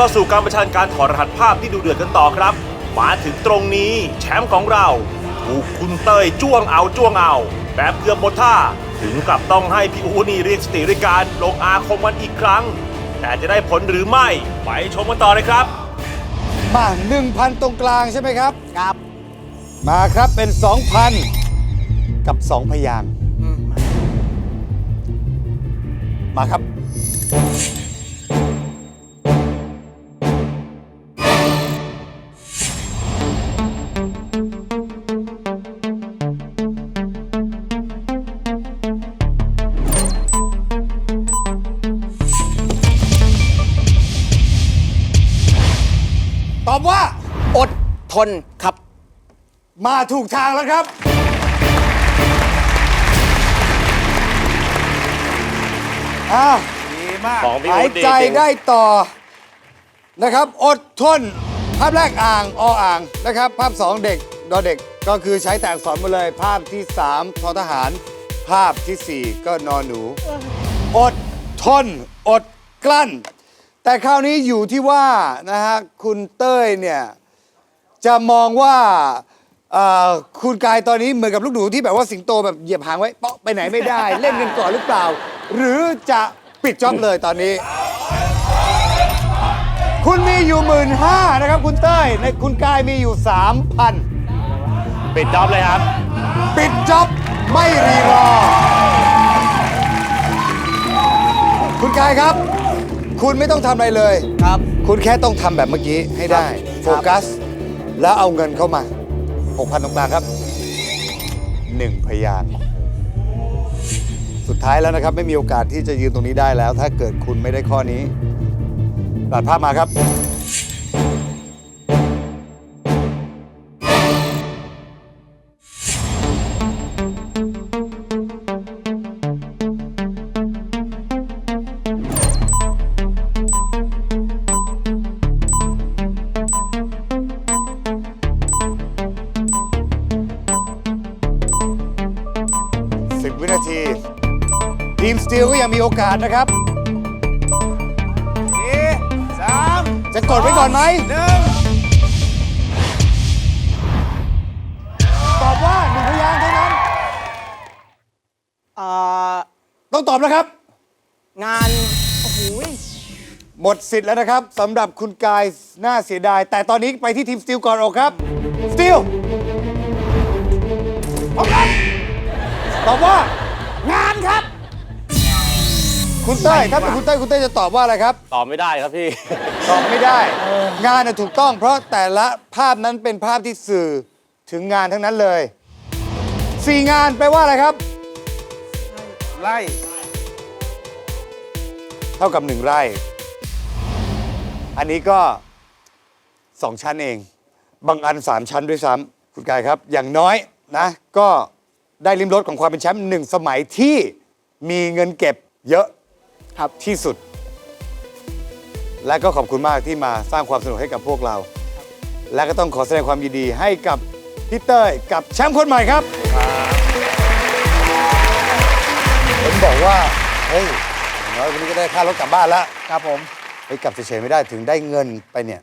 เข้าสู่การประชันการถอดรหัสภาพที่ดูเดือดกันต่อครับ มาถึงตรงนี้แชมป์ของเราถูกคุณเต้ยจ้วงเอาจ้วงเอา แบบเกือบหมดท่า ถึงกับต้องให้พี่อูนี่เรียกสติด้วยการลงอาคมมันอีกครั้ง แต่จะได้ผลหรือไม่ ไปชมกันต่อเลยครับ มา1,000 ตรงกลางใช่ไหมครับ ครับ มาครับเป็น 2,000 กับ 2 พยางค์มาครับ ตอบว่า อดทนครับ มาถูกทางแล้วครับ อ้าวดีมาก ของพี่หาอูยดีใจจริงได้ต่อนะครับ อดทน ภาพแรกอ่างออ่างนะครับ ภาพ 2 เด็กดอเด็กก็คือใช้แต่อักษรหมาเลย ภาพที่3ทอทหาร ภาพทีสี่ 4 ก็นอนหนู อดทน อดกลั้น แต่คราวนี้อยู่ที่ว่านะฮะคุณเต้ยเนี่ยจะมองว่าเอ่อคุณกายตอนนี้เหมือนกับลูกหนูที่แบบว่าสิงโตแบบเหยียบหางไว้เปาะไปไหนไม่ได้ เล่นกันก่อนหรือเปล่า หรือจะปิดจ็อบเลยตอนนี้ คุณมีอยู่หมื่นห้านะครับ คุณเต้ยในคุณกายมีอยู่สามพันปิดจ็อบเลยครับ ปิดจ็อบไม่รีรอ คุณกายครับ คุณไม่ต้องทำอะไรเลย ครับ คุณแค่ต้องทำแบบเมื่อกี้ให้ได้โฟกัส แล้วเอาเงินเข้ามา 6,000 ตรงกลางครับ 1 พยาน สุดท้ายแล้วนะครับ ไม่มีโอกาสที่จะยืนตรงนี้ได้แล้ว ถ้าเกิดคุณไม่ได้ข้อนี้ตัดภาพมาครับ ยังมีโอกาสนะครับ สี่สามจะกดไว้ก่อนไหม หนึ่งตอบว่าหนึ่งพยางค์เท่านั้นอ่าต้องตอบแล้วครับ งาน โอ้โหยหมดสิทธิ์แล้วนะครับสำหรับคุณกายน่าเสียดาย แต่ตอนนี้ไปที่ทีมสตีลก่อนออกครับสตีลพร้อมกันตอบว่างานครับ คุณเต้ยถ้าเป็นคุณเต้ยคุณเต้ยจะตอบว่าอะไรครับ ตอบไม่ได้ครับพี่ ตอบไม่ได้ งานน่ะถูกต้องเพราะแต่ละภาพนั้นเป็นภาพที่สื่อถึงงานทั้งนั้นเลยสี่งานแปลว่าอะไรครับไล่เท่ากับหนึ่งไร่ อันนี้ก็สองชั้นเอง บางอันสามชั้นด้วยซ้ำคุณกายครับ อย่างน้อยนะ ก็ได้ริมรถของความเป็นแชมป์หนึ่งสมัยที่มีเงินเก็บเยอะ ครับ ที่สุด และก็ขอบคุณมากที่มาสร้างความสนุกให้กับพวกเรา และก็ต้องขอแสดงความยินดีให้กับพี่เต้ยกับแชมป์คนใหม่ครับ ผมบอกว่า เฮ้ยอย่างน้อยวันนี้ก็ได้ค่ารถกลับบ้านแล้วครับผมเฮ้ยกลับเฉยๆไม่ได้ถึงได้เงินไปเนี่ย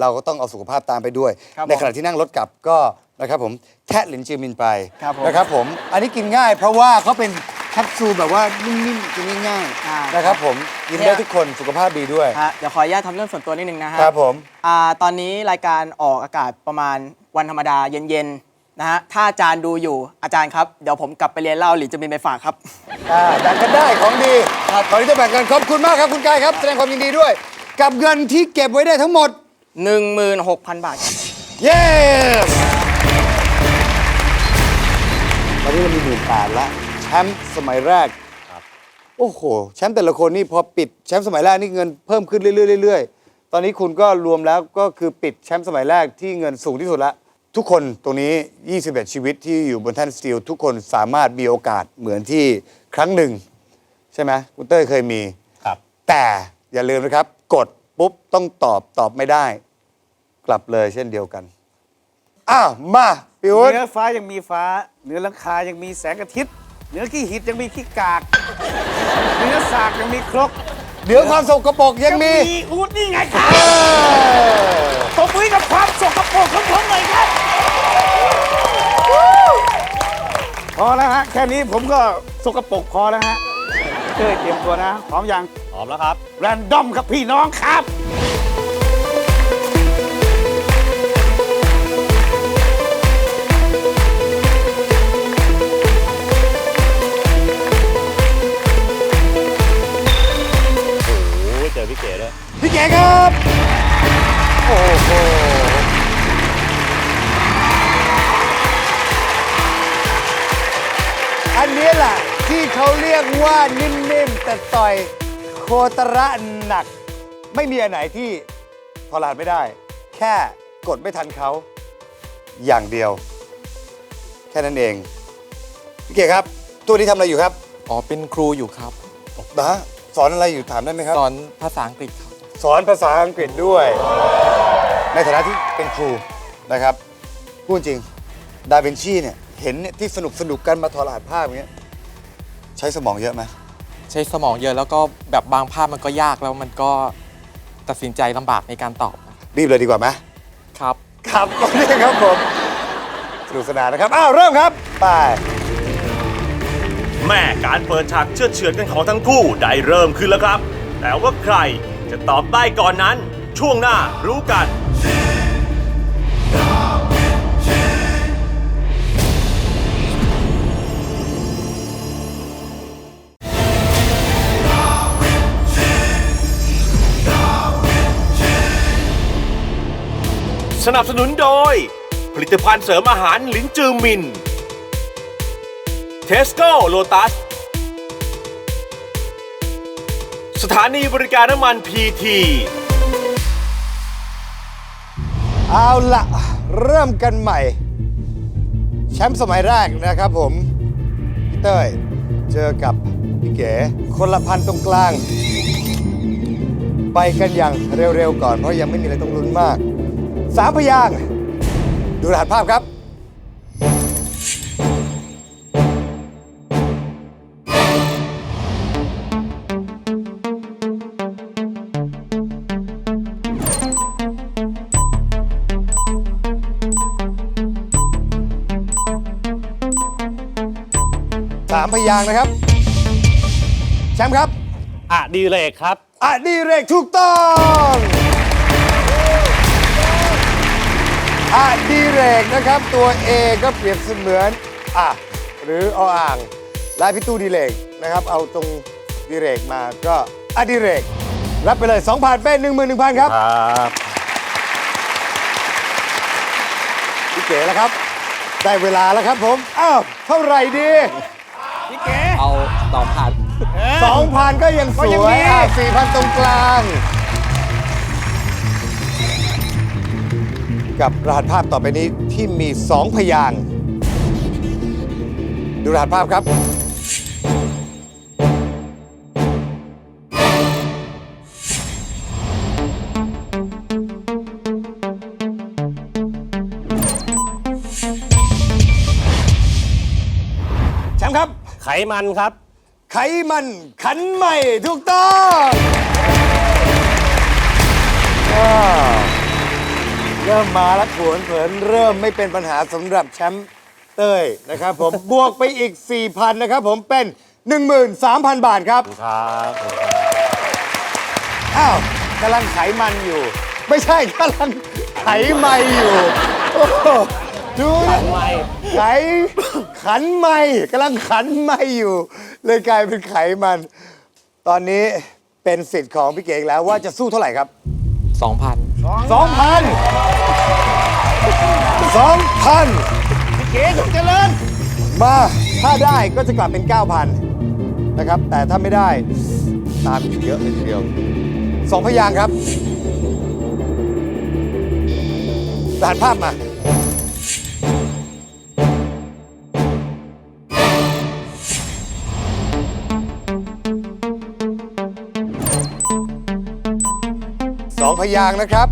เราก็ต้องเอาสุขภาพตามไปด้วย ครับผมในขณะที่นั่งรถกลับก็นะครับผมแทะหลินจือมินไปครับผม นะครับผม อันนี้กินง่ายเพราะว่าเขาเป็นแค ปซูลแบบว่านิ่มๆกินง่ายอ่าๆนะครับผมกินได้ทุกคนสุขภาพดีด้วย ฮะเดี๋ยวขออนุญาตทำเรื่องส่วนตัวนิดนึงนะฮะครับผม อ่าตอนนี้รายการออกอากาศประมาณวันธรรมดาเย็นๆนะฮะถ้าอาจารย์ดูอยู่อาจารย์ครับ เดี๋ยวผมกลับไปเรียนเล่าหรือจะมีไปฝากครับ อ่าแบ่งกันได้ของดีตอนนี้จะแบ่งกันขอบคุณมากครับคุณกายครับ แสดงความยินดีด้วย กับเงินที่เก็บไว้ได้ทั้งหมด 16,000 บาทครับเย้ตอนนี้เรามีหมื่นแปดแล้ว แชมป์สมัยแรกโอ้โห แชมป์แต่ละคนนี่พอปิดแชมป์สมัยแรกนี่เงินเพิ่มขึ้นเรื่อยๆเรื่อยๆ ตอนนี้คุณก็รวมแล้วก็คือปิดแชมป์สมัยแรกที่เงินสูงที่สุดละ ทุกคนตรงนี้ 21 ชีวิตที่อยู่บนแท่นสตีลทุกคนสามารถมีโอกาสเหมือนที่ครั้งหนึ่ง ใช่ไหมคุณเต้ยเคยมี ครับ แต่อย่าลืมนะครับ กดปุ๊บต้องตอบตอบไม่ได้ กลับเลยเช่นเดียวกัน อ้าวมาพี่อุ๊ด เหนือฟ้ายังมีฟ้าเหนือหลังคายังมีแสงอาทิตย์ เหนือขี้หิดยังมีขี้กากเหนือสากยังมีครกเดี๋ยวความสกปรกยังมีอูดนี่ไงครับเออตบมือกับความสกปรกของผมหน่อยครับพอแล้วฮะแค่นี้ผมก็สกปรกพอแล้วฮะเต้ยเตรียมตัวนะพร้อมยังพร้อมแล้วครับ แรนดอมครับพี่น้องครับ ตระหนัก ไม่มีอันไหนที่ทรหดไม่ได้ แค่กดไม่ทันเขา อย่างเดียว แค่นั้นเอง พี่เก๋ครับ ตัวนี้ทำอะไรอยู่ครับอ๋อเป็นครูอยู่ครับ นะสอนอะไรอยู่ถามได้ไหมครับ สอนภาษาอังกฤษครับ สอนภาษาอังกฤษด้วย ในฐานะที่เป็นครูนะครับ พูดจริง ดาวินชีเนี่ย เห็นเนี่ยที่สนุกสนุกกันมาถอดรหัสภาพอย่างเงี้ยใช้สมองเยอะไหม ใช้สมองเยอะแล้วก็แบบบางภาพมันก็ยากแล้วมันก็ตัดสินใจลำบากในการตอบรีบเลยดีกว่าไหมครับ ครับตรงนี้ครับผมสนุกสนานนะครับ อ้าว เริ่มครับ ไป แม่การเปิดฉากเชื่อดเฉือนกันของทั้งคู่ได้เริ่มขึ้นแล้วครับ แต่ว่าใครจะตอบได้ก่อนนั้น ช่วงหน้ารู้กัน สนับสนุนโดย ผลิตภัณฑ์เสริมอาหารลิ้นจือมิน เทสโก้โลตัส สถานีบริการน้ำมันพีที เอาละเริ่มกันใหม่ แชมป์สมัยแรกนะครับผม พี่เต้ย เจอกับพี่เก๋ คนละพันตรงกลาง ไปกันอย่างเร็วๆก่อนเพราะยังไม่มีอะไรต้องลุ้นมาก สามพยางค์ดูรหัสภาพครับ สามพยางค์นะครับ แชมป์ครับอะดีเลกครับ อดีเรกถูกต้อง อดีเรกนะครับ ตัว A ก็เปรียบเสมือนอะหรือออ่าง และพี่ตู้ดีเรกนะครับ เอาตรงดีเรกมาก็อดีเรก รับไปเลย2ผ่านเป็น11,000 ครับครับพี่เก๋แล้วครับ ได้เวลาแล้วครับผม อ้าว เท่าไหร่ดี พี่เก๋เอาตอบผ่านสองพันก็ยังสก็ยังวยดีอะสี่พันตรงกลาง กับรหัสภาพต่อไปนี้ที่มีสองพยางค์ดูรหัสภาพครับ แชมป์ครับ ไขมันครับ ไขมันขันใหม่ถูกต้องอ้าว เริ่มมาแล้วขวนเผินเริ่มไม่เป็นปัญหาสำหรับแชมป์เต้ยนะครับผม บวกไปอีก 4,000นะครับผมเป็น 13,000 บาทครับ ครับอ้าวกำลังไขมันอยู่ ไม่ใช่กำลังไขไม่อยู่โอ้โหดูนะไขขันไม่กำลังขันไม่อยู่ เลยกลายเป็นไขมัน ตอนนี้เป็นสิทธิ์ของพี่เก๋อีกแล้วว่าจะสู้เท่าไหร่ครับ 2,000 สองพันสองพันเก๋สุขเจริญ มาถ้าได้ก็จะกลับเป็น 9,000 นะครับ แต่ถ้าไม่ได้ตามอยู่เยอะเลยทีเดียวสองพยางคครับสารภาพมา พยางค์นะครับ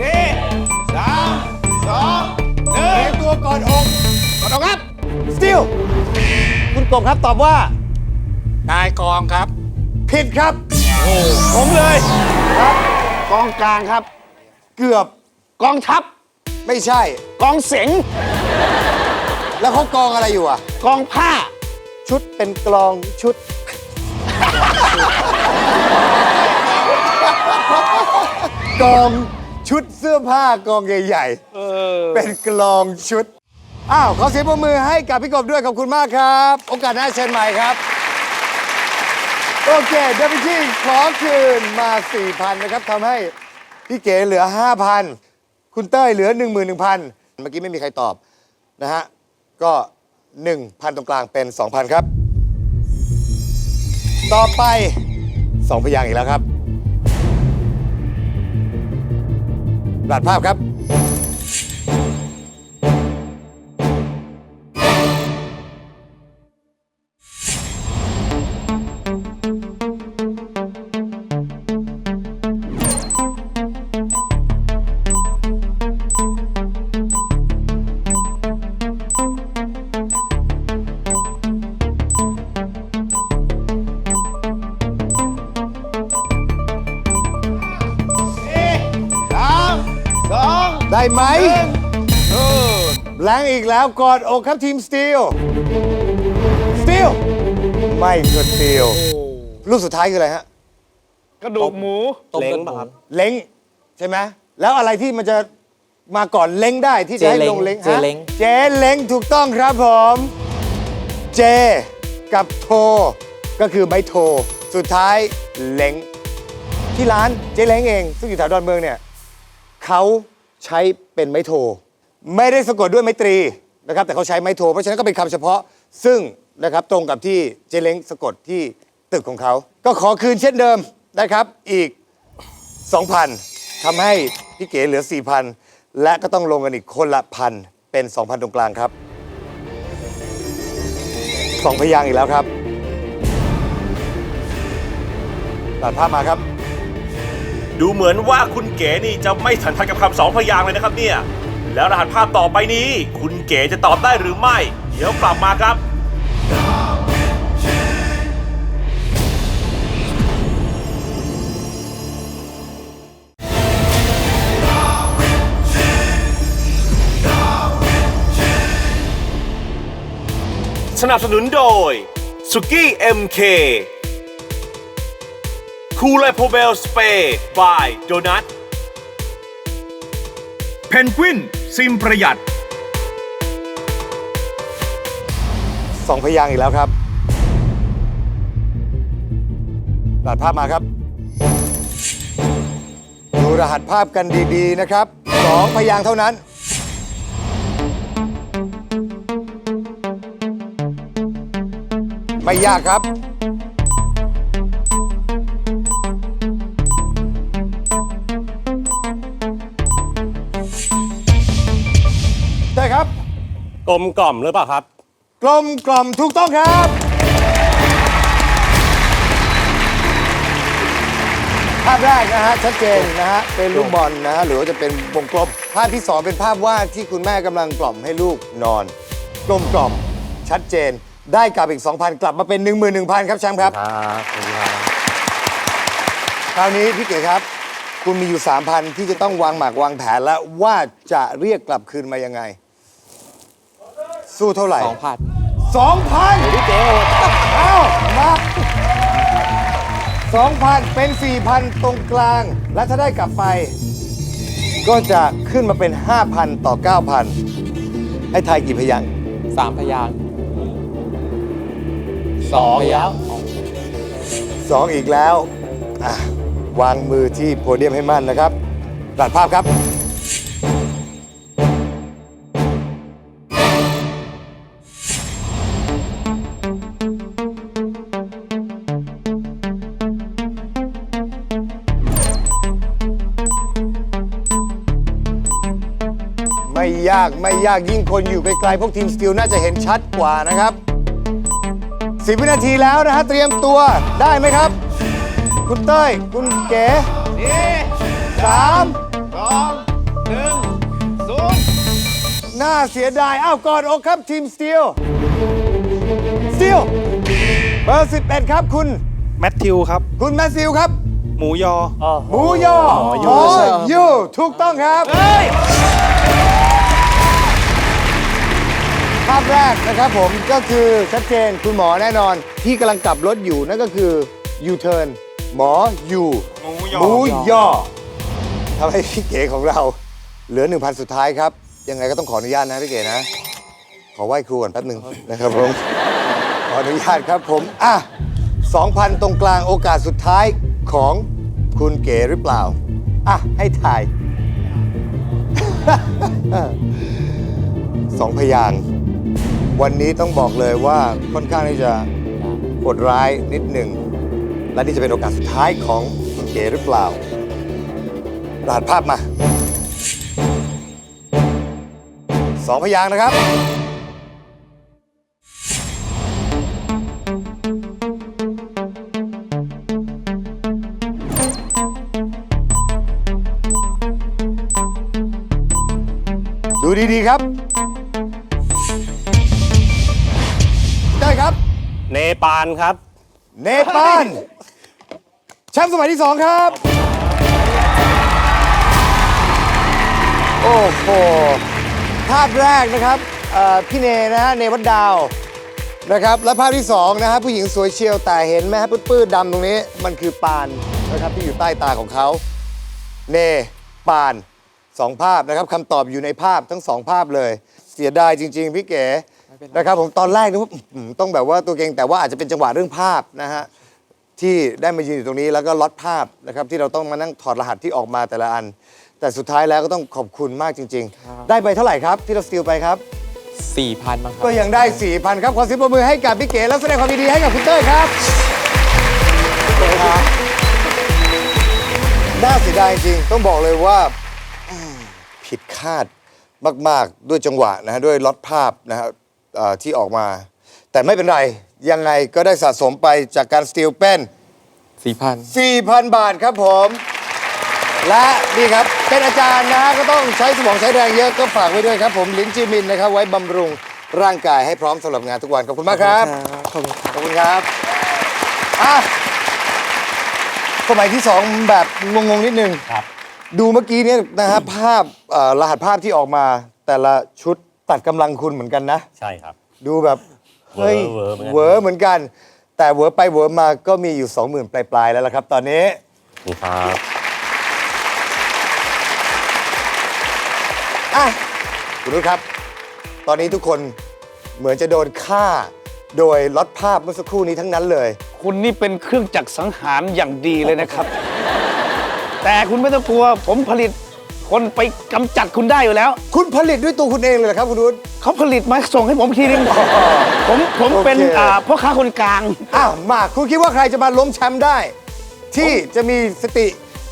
สี่สามสองหนึ่เตรีงยมตัวก่อนอกกดออกครับ สติลคุณกบครับตอบว่า นายกองครับ ผิดครับ ผมเลยครับ กองกลางครับ เกือบกองทัพ ไม่ใช่ กองเสงแล้วเขากองอะไรอยู่อะ กองผ้า ชุดเป็นกลองชุด กองชุดเสื้อผ้ากองใหญ่ๆเป็นกลองชุด อ้าวขอเสียงปรบมือให้กับพี่กบด้วยขอบคุณมากครับ โอกาสหน้าเชิญใหม่ครับ โอเคเดวิชี่ขอคืนมา 4,000 นะครับทำให้พี่เก๋เหลือ 5,000 คุณเต้ยเหลือ 11,000 เมื่อกี้ไม่มีใครตอบนะฮะ ก็ 1,000 ตรงกลางเป็น 2,000 ครับ ต่อไป 2 พยางค์อีกแล้วครับหลัดภาพครับ อีกแล้วกอดอกครับทีมสตีลสตีลไม่กดสตีลลูกสุดท้ายคืออะไรฮะ กระดูกหมูต้มเลือดหมูเล้งใช่ไหมแล้วอะไรที่มันจะมาก่อนเล้งได้ที่จะให้ลงเล้งเจเล้งฮะเจเล้งถูกต้องครับผม เจ กับโท ก็คือใบโท สุดท้ายเล้งที่ร้านเจเล้งเอง ซึ่งอยู่แถวดอนเมืองเนี่ยเขาใช้เป็นไม้โท ไม่ได้สะกดด้วยไม้ตรีนะครับแต่เขาใช้ไม้โท เพราะฉะนั้นก็เป็นคำเฉพาะซึ่งนะครับตรงกับที่เจเล้งสะกดที่ตึกของเขา ก็ขอคืนเช่นเดิมนะครับอีก 2,000ทำให้พี่เก๋เหลือ 4,000 และก็ต้องลงกันอีกคนละพันเป็น 2,000 ตรงกลางครับสองพยางค์อีกแล้วครับตัดภาพมาครับ ดูเหมือนว่าคุณเก๋นี่จะไม่สันทัดกับคำสองพยางค์เลยนะครับเนี่ย แล้วรหัสภาพต่อไปนี้ คุณเก๋จะตอบได้หรือไม่ เดี๋ยวกลับมาครับสนับสนุนโดยสุกี้ MK คูลโพเบลสเปย์บายโดนัทเพนกวิน ซิมประหยัด สองพยางค์อีกแล้วครับตัดภาพมาครับ ดูรหัสภาพกันดีๆนะครับสองพยางค์เท่านั้น ไม่ยากครับ กลมกล่อมหรือเปล่าครับ กลมกล่อมถูกต้องครับ ภาพแรกนะฮะชัดเจนนะฮะเป็นลูกบอลนะฮะหรือว่าจะเป็นวงกลมภาพที่สองเป็นภาพวาดที่คุณแม่กำลังกล่อมให้ลูกนอน กลมกล่อมชัดเจนได้กลับอีก 2,000 กลับมาเป็น 11,000 ครับแชมป์ครับ คราวนี้พี่เก๋ครับ คุณมีอยู่ 3,000 ที่จะต้องวางหมากวางแผนแล้วว่าจะเรียกกลับคืนมายังไง สู้เท่าไหร่สองพันสองพันพี่เก๋เอ้ามาสองพันเป็นสี่พันตรงกลาง และถ้าได้กลับไป ก็จะขึ้นมาเป็น 5,000 ต่อ 9,000 ให้ทายกี่พยางค์สามพยางค์สองพยางค์สองอีกแล้วอะวางมือที่โพเดียมให้มั่นนะครับตัดภาพครับากไม่ยากยิ่งคนอยู่ไกลๆพวกทีมสตีลน่าจะเห็นชัดกว่านะครับ 10 วินาทีแล้วนะฮะเตรียมตัวได้ไหมครับ คุณเต้ย คุณเก๋สามสองหนึ่งศูนย์น่าเสียดายอ้าวกอดอกครับทีมสตีลสตีลเบอร์ 11 ครับคุณ แมทธิวครับ คุณแมสซิลครับ หมูยอ หมูยอหมอยูถูกต้องครับ ภาพแรกนะครับผมก็คือชัดเจนคุณหมอแน่นอนที่กำลังกลับรถอยู่นั่นก็คือยูเทิร์นหมอยูหมูยอหมูยอทำให้พี่เก๋ของเรา เหลือ 1,000 สุดท้ายครับ ยังไงก็ต้องขออนุญาตนะพี่เก๋นะ ขอไหว้ครูก่อนแป๊บหนึ่งนะครับผม ขออนุญาตครับผมอะ2,000 ตรงกลางโอกาสสุดท้ายของคุณเก๋หรือเปล่า อะ ให้ถ่าย สองพยางค์ วันนี้ต้องบอกเลยว่าค่อนข้างที่จะโหดร้ายนิดหนึ่ง และนี่จะเป็นโอกาสสุดท้ายของเก๋หรือเปล่ารหัสภาพมาสองพยางค์นะครับ ดูดีๆครับ ได้ครับ เนปาลครับ เนปาลแชมป์สมัยที่สองครับ โอ้โหภาพแรกนะครับเอ่อพี่เนนะฮะเนวัดดาวนะครับและภาพที่สองนะฮะผู้หญิงสวยเชียวแต่เห็นไหมฮะปื้ดๆดำตรงนี้มันคือปานนะครับที่อยู่ใต้ตาของเขา เนปานสองภาพนะครับคำตอบอยู่ในภาพทั้งสองภาพเลย เสียดายจริง ๆ พี่เก๋ นะครับผมตอนแรกนึกว่าอื้อหือต้องแบบว่าตัวเก่งแต่ว่าอาจจะเป็นจังหวะเรื่องภาพนะฮะที่ได้มายืนอยู่ตรงนี้แล้วก็ล็อตภาพนะครับที่เราต้องมานั่งถอดรหัสที่ออกมาแต่ละอัน แต่สุดท้ายแล้วก็ต้องขอบคุณมากจริงๆได้ไปเท่าไหร่ครับที่เราสติลไปครับ4,000มั้งครัก็ยังได้ 4,000 ครับ ขอเสียงปรบมือให้กับพี่เก๋และแสดงความยินดีให้กับคุณเต้ยครับน่าเสียดายจริง ต้องบอกเลยว่าอืมผิดคาดมาก ๆ ด้วยจังหวะนะฮะด้วยล็อตภาพนะฮะเอ่อที่ออกมา แต่ไม่เป็นไร ยังไงก็ได้สะสมไปจากการสตีลเป็น4,000 4,000 บาทครับผม และนี่ครับ เป็นอาจารย์นะฮะก็ต้องใช้สมองใช้แรงเยอะก็ฝากไว้ด้วยครับผมลิ้นจีมินนะครับ ไว้บำรุงร่างกายให้พร้อมสำหรับงานทุกวัน ขอบคุณมากครับ ขอบคุณครับ ขอบคุณครับอะสมัยที่สองแบบงงๆนิดนึง ครับ ดูเมื่อกี้เนี่ยนะฮะภาพเอ่อรหัสภาพที่ออกมาแต่ละชุด ตัดกำลังคุณเหมือนกันนะ ใช่ครับ ดูแบบเฮ้ยเวอร์เหมือนกันเวอร์เหมือนกัน แต่เวอร์ไปเวอร์มาก็มีอยู่ 20,000 ปลายๆ แล้วล่ะครับ ตอนนี้ นี่ครับอะคุณนุชครับ ตอนนี้ทุกคนเหมือนจะโดนฆ่า โดยล็อตภาพเมื่อสักครู่นี้ทั้งนั้นเลย คุณนี่เป็นเครื่องจักรสังหารอย่างดีเลยนะครับ แต่คุณไม่ต้องกลัว ผมผลิต คนไปกำจัดคุณได้อยู่แล้ว คุณผลิตด้วยตัวคุณเองเลยเหรอครับคุณนุช เขาผลิตมาส่งให้ผมทีนึงผมผมเป็นโอเค อ่าพ่อค้าคนกลาง อ้าวมาคุณคิดว่าใครจะมาล้มแชมป์ได้ ที่จะมีสติ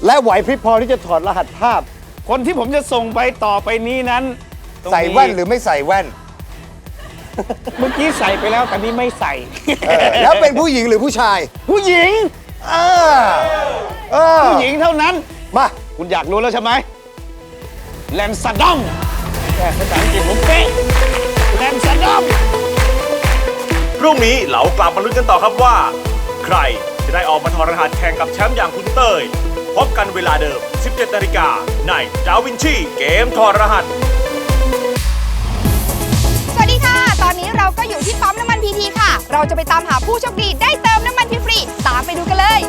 และไหวพริบพอที่จะถอดรหัสภาพ คนที่ผมจะส่งไปต่อไปนี้นั้นต้องใส่แว่นหรือไม่ใส่แว่นเมื่อกี้ใส่ไปแล้วแต่นี้ไม่ใส่ เออแล้วเป็นผู้หญิงหรือผู้ชายผู้หญิง เออเออผู้หญิงเท่านั้น มา คุณอยากรู้แล้วใช่ไหม แลนซาดอมแค่ภาษาอังกฤษผมเป๊ะแลนซาดอม พรุ่งนี้เรากลับมาลุ้นกันต่อครับว่า ใครจะได้ออกมาถอดรหัสแข่งกับแชมป์อย่างคุณเต้ย พบกันเวลาเดิม 17นาฬิกาในดาวินชีเกมถอดรหัส สวัสดีค่ะ ตอนนี้เราก็อยู่ที่ปั๊มน้ำมันพีทีค่ะ เราจะไปตามหาผู้โชคดีได้เติมน้ำมันฟรีๆตามไปดูกันเลย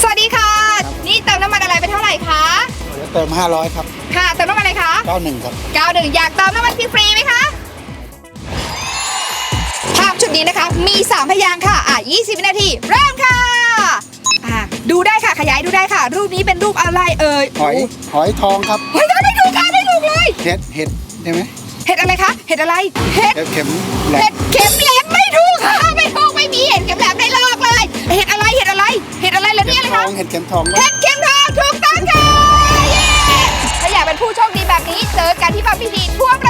สวัสดีค่ะนี่เติมน้ำ มันอะไรไปเท่าไหร่คะเติม 500 ครับ ค่ะเติมน้ำมันอะไรคะ91 ครับ 91อยากเติมน้ำมันฟรีๆไหมคะภาพชุดนี้นะคะ มี 3 พยางค์ค่ะ อะ 20 วินาที เริ่มค่ะอะ ดูได้ค่ะ ขยายดูได้ค่ะ รูปนี้เป็นรูปอะไรเอ่ยหอย หอยทองครับ เฮ้ยได้ถูกค่ะได้ถูกเลย เห็ด เห็ดได้ไหมเห็ดอะไรคะ เห็ดอะไร เห็ด เห็ดเข็มแหลเห็มดเข็มแหลมไม่ถูกค่ะ ไม่ถูกไม่มีเห็ดเข็มแหลมได้ลอกเลย เห็ดอะไร เห็ดอะไร เห็ดอะไรแล้วเห็นี่ดอะไรทอคะ ง เห็ดเข็มทองเห็ดเข็ม เจอกันที่ปั๊มพีทีทั่วประ